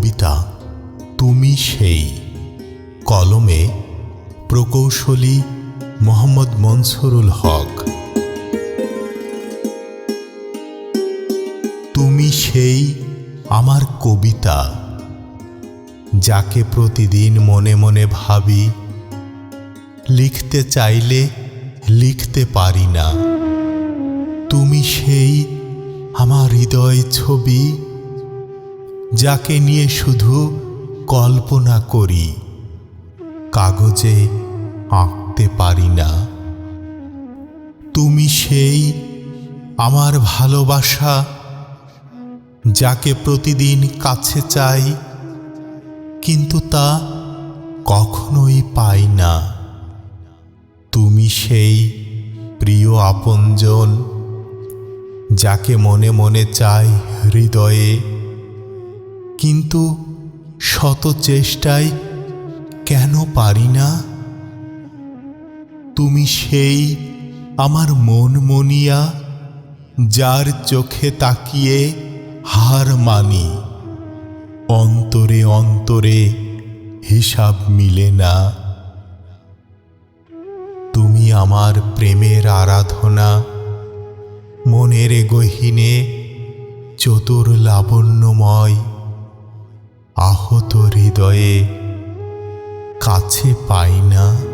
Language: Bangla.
কবিতা, তুমি সেই। কলমে প্রকৌশলী মোহাম্মদ মনসুরুল হক। তুমি সেই আমার কবিতা, যাকে প্রতিদিন মনে মনে ভাবি। লিখতে চাইলে লিখতে পারি না। তুমি সেই আমার হৃদয় ছবি। যাকে নিয়ে শুধু কল্পনা করি, কাগজে আঁকতে পারি না। তুমি সেই আমার ভালোবাসা, যাকে প্রতিদিন কাছে চাই, কিন্তু তা কখনোই পাই না। তুমি সেই প্রিয় আপনজন, যাকে মনে মনে চাই হৃদয়ে। কিন্তু শত চেষ্টায় কেন পারি না? তুমি সেই আমার মন মনিয়া, যার চোখে তাকিয়ে হার মানি। অন্তরে অন্তরে হিসাব মিলে না। তুমি আমার প্রেমের আরাধনা, মনের গহীনে চতুর লাবণ্যময় আহত হৃদয়ে কাছে পাই না।